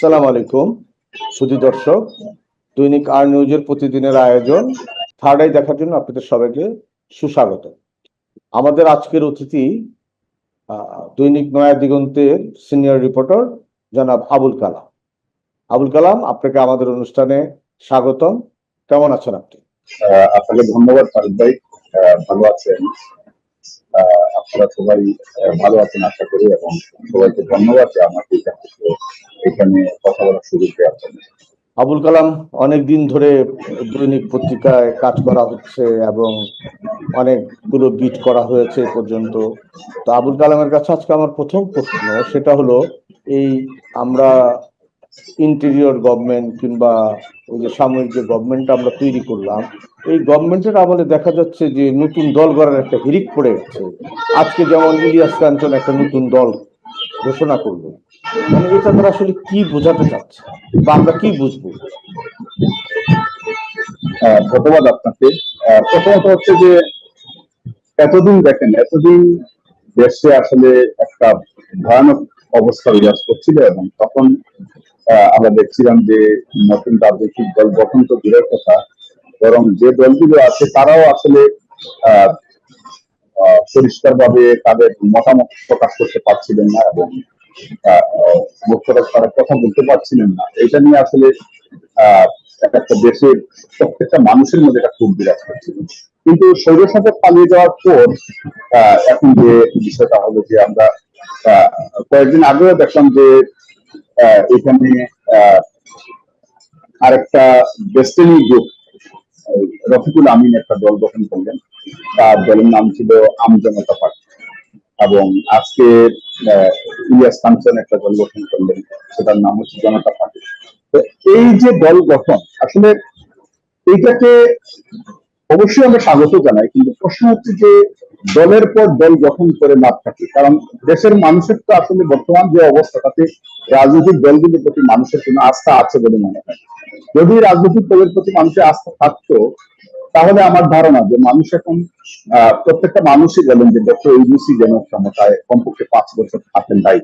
সালাম আলাইকুম। সুধী দর্শক, দৈনিক আর নিউজের প্রতিদিনের আয়োজন থার্ড আই দেখার জন্য আপনাদের সবাইকে সুস্বাগত। আমাদের আজকের অতিথি দৈনিক নয়া দিগন্তের সিনিয়র রিপোর্টার জনাব আবুল কালাম। আবুল কালাম, আপনাকে আমাদের অনুষ্ঠানে স্বাগতম। কেমন আছেন আপনি? আপনাকে ধন্যবাদ ভালো আছেন। আপনারা সবাই ভালো আছেন আশা করি, এবং সবাইকে ধন্যবাদ যে আমাকে এখানে কথা বলার সুযোগ দেওয়ার জন্য। আবুল কালাম অনেক দিন ধরে দৈনিক পত্রিকায় কাজ করা হচ্ছে এবং অনেকগুলো বিট করা হয়েছে পর্যন্ত। তো আবুল কালামের কাছে আজকে আমার প্রথম প্রশ্ন, সেটা হলো, এই আমরা ইন্টেরিয়র গভর্নমেন্ট কিংবা ওই যে সাময়িক যে গভর্নমেন্ট আমরা তৈরি করলাম এই গভর্নমেন্টের আমলে দেখা যাচ্ছে যে নতুন দল গড়ার একটা হিরিক পড়ে গেছে। আজকে যেমন ইলিয়াস কাঞ্চন একটা নতুন দল ঘোষণা করবে মানে এটা তারা আসলে কি বোঝাতে চাচ্ছে? বা আমরা কি বুঝব? ধন্যবাদ আপনাকে। প্রথমত হচ্ছে যে, এতদিন দেখেন, এতদিন দেশে আসলে একটা ভয়ানক অবস্থা বিরাজ করছিল এবং তখন আমরা দেখছিলাম যে নতুন রাজনৈতিক দল গঠন তো দূরের কথা বরং যে দলগুলো আছে তারাও আসলে পরিষ্কারভাবে তাদের মতামত প্রকাশ করতে পারছিলেন না এবং তারা কথা বলতে পারছিলেন না। এটা নিয়ে আসলে একটা দেশের প্রত্যেকটা মানুষের মধ্যে একটা খুব বিরাজ করছিল কিন্তু স্বৈরশাসক পালিয়ে যাওয়ার পর এখন যে বিষয়টা হলো যে আমরা কয়েকদিন আগেও দেখলাম যে এখানে আরেকটা ডেস্টিনি গ্রুপ রফিকুল আমিন একটা দল গঠন করলেন। তার দলের নাম ছিল আমজনতা পার্টি। এবং আজকে ইলিয়াস কাঞ্চন একটা দল গঠন করলেন। সেটার নাম হচ্ছে জনতা পার্টি। তো এই যে দল গঠন, আসলে এইটাকে অবশ্যই আমরা স্বাগত জানাই। কিন্তু প্রশ্ন হচ্ছে যে দলের পর দল গঠন করে লাভ থাকে। কারণ দেশের মানুষের তো আসলে বর্তমান যে অবস্থা, তাতে রাজনৈতিক দলগুলোর প্রতি মানুষের কোনো আস্থা আছে বলে মনে হয়। যদি রাজনৈতিক দলের প্রতি মানুষের আস্থা থাকতো, তাহলে আমার ধারণা যে মানুষ এখন প্রত্যেকটা মানুষই বলেন যে ডক্টর ইউসি যেন ক্ষমতায় কমপক্ষে পাঁচ বছর থাকেন তাই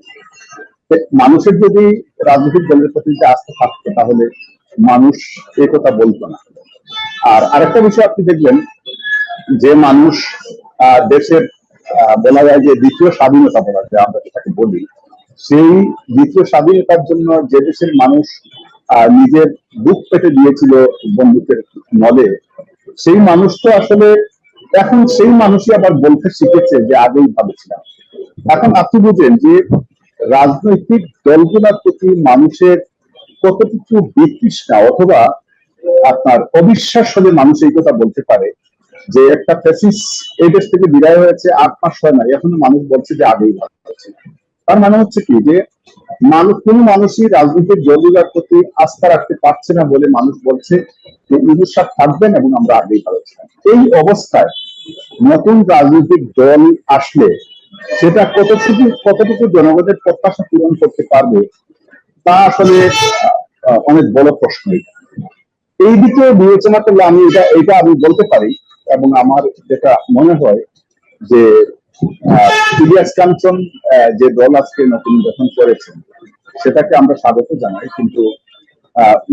মানুষের যদি রাজনৈতিক দলের প্রতি যে আস্থা থাকতো, তাহলে মানুষ এই কথা বলতো না। আর আরেকটা বিষয় আপনি দেখবেন, যে মানুষ দেশের বলা যায় যে দ্বিতীয় স্বাধীনতা বলা যায়, আমরা যেটাকে বলি, সেই দ্বিতীয় স্বাধীনতার জন্য যে দেশের মানুষ নিজের বুক পেতে দিয়েছিল বন্দুকের নলে, সেই মানুষ তো আসলে, এখন সেই মানুষই আবার বলতে শিখেছে যে আগেই ভাবেছিলাম। এখন আপনি বুঝেন যে রাজনৈতিক দলগুলোর প্রতি মানুষের কতটুকু বিতৃষ্ণা অথবা আপনার অবিশ্বাস হলে মানুষ এই কথা বলতে পারে যে একটা ফেসিস এই দেশ থেকে বিদায় হয়েছে আট মাস হয় না এখনও মানুষ বলছে যে আগেই ভালো আছে তার মানে হচ্ছে কি যে, মানুষ কোন মানুষই রাজনৈতিক দলগুলোর প্রতি আস্থা রাখতে পারছে না বলে মানুষ বলছে যে ইউনুস সাহেব থাকবেন এবং আমরা আগেই ভালো এই অবস্থায় নতুন রাজনৈতিক দল আসলে সেটা কতটুকু কতটুকু জনগণের প্রত্যাশা পূরণ করতে পারবে, তা আসলে অনেক বড় প্রশ্ন এই দিকে বিবেচনা করলে আমি এটা এটা আমি বলতে পারি এবং আমার যেটা মনে হয় যে ইলিয়াস কাঞ্চন যে দল আজকে নতুন গঠন করেছেন, সেটাকে আমরা স্বাগত জানাই। কিন্তু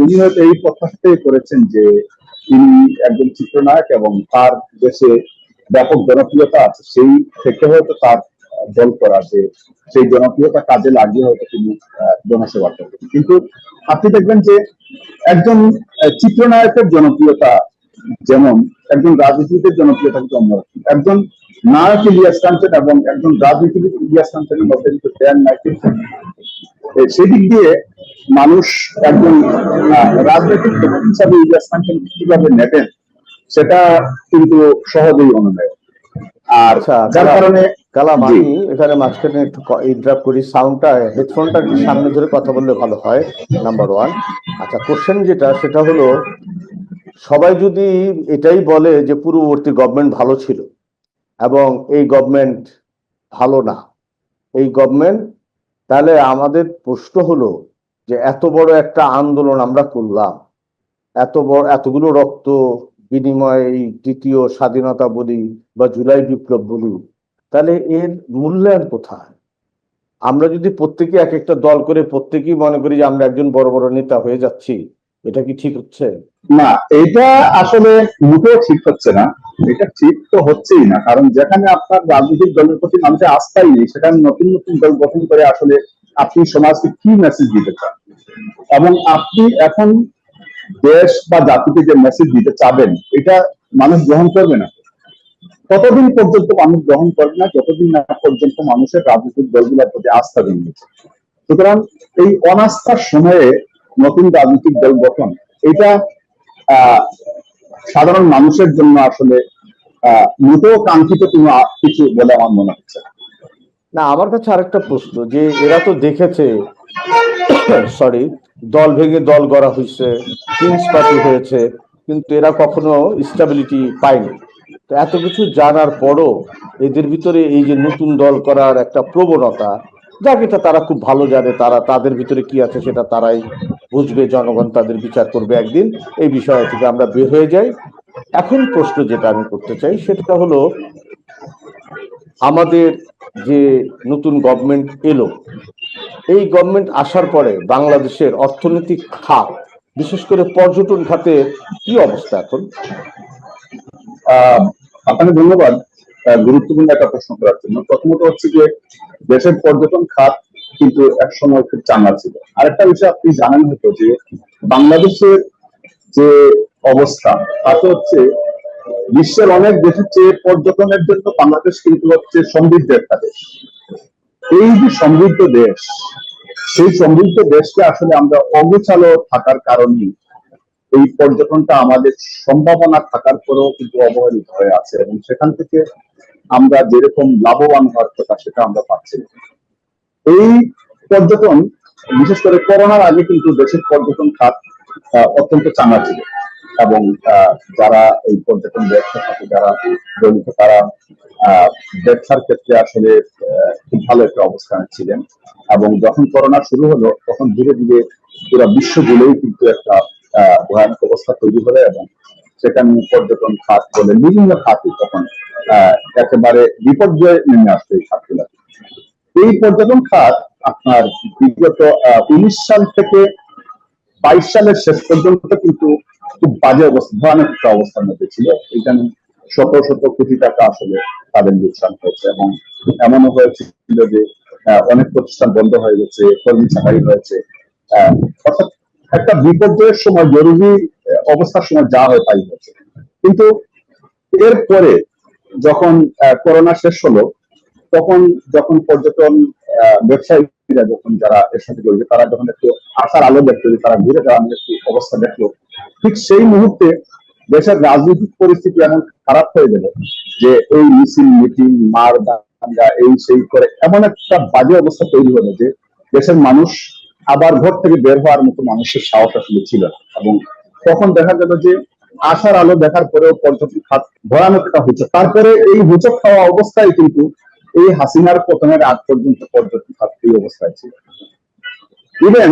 উনি হয়তো এই প্রত্যাশাটাই করেছেন যে, তিনি একজন চিত্রনায়ক এবং তার দেশে ব্যাপক জনপ্রিয়তা আছে, সেই থেকে হয়তো তার দল করা যে, সেই জনপ্রিয়তা কাজে লাগিয়ে হয়তো তিনি জনসেবা করবেন। কিন্তু আপনি দেখবেন যে, একজন চিত্রনায়কের জনপ্রিয়তা যেমন একজন রাজনীতিবিদের জনপ্রিয়তা কিন্তু অন্যরকম একজন নায়ক ইলিয়াস কাঞ্চন এবং একজন রাজনীতিবিদ ইলিয়াস কাঞ্চনের মধ্যে কিন্তু ফেয়ার নাইকের সেদিক দিয়ে মানুষ একজন রাজনৈতিক হিসাবে ইলিয়াস কাঞ্চন কীভাবে নেবেন সেটা কিন্তু সহজেই অনুমেয় আর আচ্ছা, যার কারণে কালাম আমি এখানে মাঝখানে একটু ইন্টারাপ্ট করি। সাউন্ডটা হেডফোনটা একটু সামনে ধরে কথা বললে ভালো হয় নাম্বার ওয়ান আচ্ছা কোশ্চেন যেটা সেটা হলো সবাই যদি এটাই বলে যে পূর্ববর্তী গভর্নমেন্ট ভালো ছিল এবং এই গভর্নমেন্ট ভালো না, এই গভর্নমেন্ট তাহলে আমাদের প্রশ্ন হলো যে এত বড় একটা আন্দোলন আমরা করলাম, এত বড়, এতগুলো রক্ত বিনিময়ে, এই দ্বিতীয় স্বাধীনতা বলি বা জুলাই বিপ্লব বলি, তাহলে এর মূল্যায়ন কোথায়? আমরা যদি প্রত্যেকে এক একটা দল করে প্রত্যেকেই মনে করি যে আমরা একজন বড় বড় নেতা হয়ে যাচ্ছি, এটা কি ঠিক হচ্ছে? না, এটা আসলে মোটেও ঠিক হচ্ছে না। এটা ঠিক তো হচ্ছেই না, কারণ যেখানে আপনার রাজনৈতিক দলের প্রতি মানুষের আস্থাই নেই, সেখানে নতুন নতুন দল গঠন করে আসলে আপনি সমাজকে কি মেসেজ দিতে চান? এবং আপনি এখন দেশ বা জাতিকে যে মেসেজ দিতে চাবেন, এটা মানুষ গ্রহণ করবে না। ততদিন পর্যন্ত মানুষ গ্রহণ করবে না, যতদিন না পর্যন্ত মানুষের রাজনৈতিক দলগুলোর প্রতি আস্থা জন্মেছে সুতরাং এই অনাস্থার সময়ে নতুন রাজনৈতিক দল গঠন, এটা সাধারণ মানুষের জন্য আসলে মোটেও কাঙ্ক্ষিত কোনো কিছু বলে আমার মনে হচ্ছে। না আমার কাছে আরেকটা প্রশ্ন, যে এরা তো দেখেছে সরি দল ভেঙে দল গড়া হয়েছে কিংস পার্টি হয়েছে, কিন্তু এরা কখনো স্টেবিলিটি পায়নি তো এত কিছু জানার পরও এদের ভিতরে এই যে নতুন দল করার একটা প্রবণতা যাক, এটা তারা খুব ভালো জানে, তারা তাদের ভিতরে কি আছে সেটা তারাই বুঝবে, জনগণ তাদের বিচার করবে একদিন। এই বিষয় থেকে আমরা বের হয়ে যাই। এখন প্রশ্ন যেটা আমি করতে চাই, সেটা হলো, আমাদের যে নতুন গভর্নমেন্ট এলো, এই গভর্নমেন্ট আসার পরে বাংলাদেশের অর্থনৈতিক খাত, বিশেষ করে পর্যটন খাতের কি অবস্থা এখন? আপনাকে ধন্যবাদ। গুরুত্বপূর্ণ একটা প্রশ্ন করার জন্য। প্রথমত হচ্ছে যে, দেশের পর্যটন খাত কিন্তু একসময় খুব চাঙ্গা ছিল। আরেকটা বিষয় আপনি জানেন হয়তো যে, বাংলাদেশের যে অবস্থা, তাতে হচ্ছে বিশ্বের অনেক দেশের চেয়ে পর্যটনের জন্য বাংলাদেশ কিন্তু হচ্ছে সমৃদ্ধ একটা দেশ। এই যে সমৃদ্ধ দেশ, সেই সমৃদ্ধ দেশকে আসলে আমরা অগোছালো থাকার কারণে এই পর্যটনটা আমাদের সম্ভাবনা থাকার পরেও কিন্তু অবহেলিত হয়ে আছে এবং সেখান থেকে আমরা যেরকম লাভবান হওয়ার কথা সেটা আমরা পাচ্ছি এই পর্যটন, বিশেষ করে করোনার আগে কিন্তু দেশের পর্যটন খাত অত্যন্ত চাঙ্গা ছিল এবং যারা এই পর্যটন ব্যবসার সাথে যারা জড়িত, তারা ব্যবসার ক্ষেত্রে আসলে খুব ভালো একটা অবস্থানে ছিলেন এবং যখন করোনা শুরু হলো, তখন ধীরে ধীরে পুরো বিশ্ব জুড়েই কিন্তু একটা ভয়ানক অবস্থা তৈরি হলো এবং সেখানে পর্যটন খাত বলে বিভিন্ন খাতই তখন একেবারে বিপর্যয়ে নেমে আসতো এই খাতগুলো। এই পর্যটন খাত আপনার বিগত উনিশ সাল থেকে বাইশ সালের শেষ পর্যন্ত কিন্তু খুব বাজে অবস্থা, ভয়ানক একটা অবস্থার মধ্যে ছিল। এখানে শত শত কোটি টাকা আসলে তাদের লোকসান হয়েছে এবং এমনও হয়েছিল যে অনেক প্রতিষ্ঠান বন্ধ হয়ে গেছে, কর্মী ছাঁটাই হয়েছে। অর্থাৎ একটা বিপর্যয়ের সময় জরুরি অবস্থার সময় যা হয় তাই হয়েছে কিন্তু এরপরে যখন করোনা শেষ হলো, তখন যখন পর্যটন ব্যবসায়ীরা যখন যারা এর সাথে জড়িত, তারা যখন একটু আশার আলো দেখল যে তারা ঘুরে দাঁড়ানোর একটু অবস্থা দেখল, ঠিক সেই মুহূর্তে দেশের রাজনৈতিক পরিস্থিতি এমন খারাপ হয়ে গেল যে এই মিছিল, মিটিং মার দাঙ্গা এই সেই করে এমন একটা বাজে অবস্থা তৈরি হলো যে দেশের মানুষ আবার ঘর থেকে বের হওয়ার মতো মানুষের সাহস আসলে ছিল এবং তখন দেখা গেল যে আশার আলো দেখার পরেও পর্যটন খাত ভয়ানক একটা হুচক তারপরে এই হুচক খাওয়া অবস্থায় কিন্তু এই হাসিনার পতনের আগ পর্যন্ত পর্যটন খাত এই অবস্থায় ছিল। ইভেন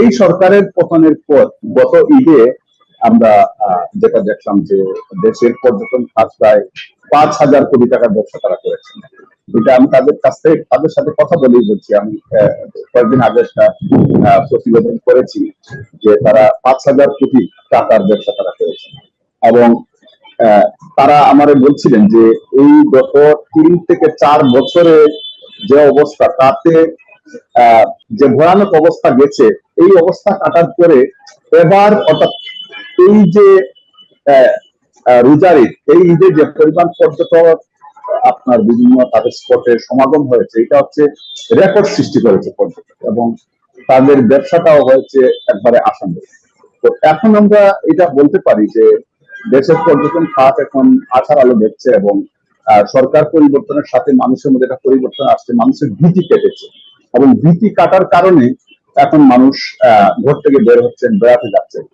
এই সরকারের পতনের পর গত ঈদে আমরা যেটা দেখলাম যে দেশের পর্যটন খাত প্রায় পাঁচ হাজার কোটি টাকার ব্যবসা তারা করেছেন এটা আমি তাদের কাছ থেকে, তাদের সাথে কথা বলেই বলছি। আমি কয়েকদিন আগে একটা প্রতিবেদন করেছি যে তারা পাঁচ হাজার কোটি টাকার ব্যবসা তারা করেছেন এবং তারা আমারে বলছিলেন যে এই গত তিন থেকে চার বছরে যে অবস্থা, তাতে যে ভয়ানক অবস্থা গেছে, এই অবস্থা কাটার পরে এবার অর্থাৎ এই যে রোজার ঈদ এই ঈদে যে পরিমাণ পর্যটক আপনার বিভিন্ন তাদের স্পটে সমাগম হয়েছে, এটা হচ্ছে রেকর্ড সৃষ্টি করেছে পর্যটক এবং তাদের ব্যবসাটাও হয়েছে একবারে আসাম তো এখন আমরা এটা বলতে পারি যে দেশের পর্যটন খাত এখন আশার আলো দেখছে এবং সরকার পরিবর্তনের সাথে মানুষের মধ্যে একটা পরিবর্তন আসছে, মানুষের ভীতি কেটেছে এবং ভীতি কাটার কারণে এখন মানুষ ঘর থেকে বের হচ্ছেন, বেড়াতে যাচ্ছেন।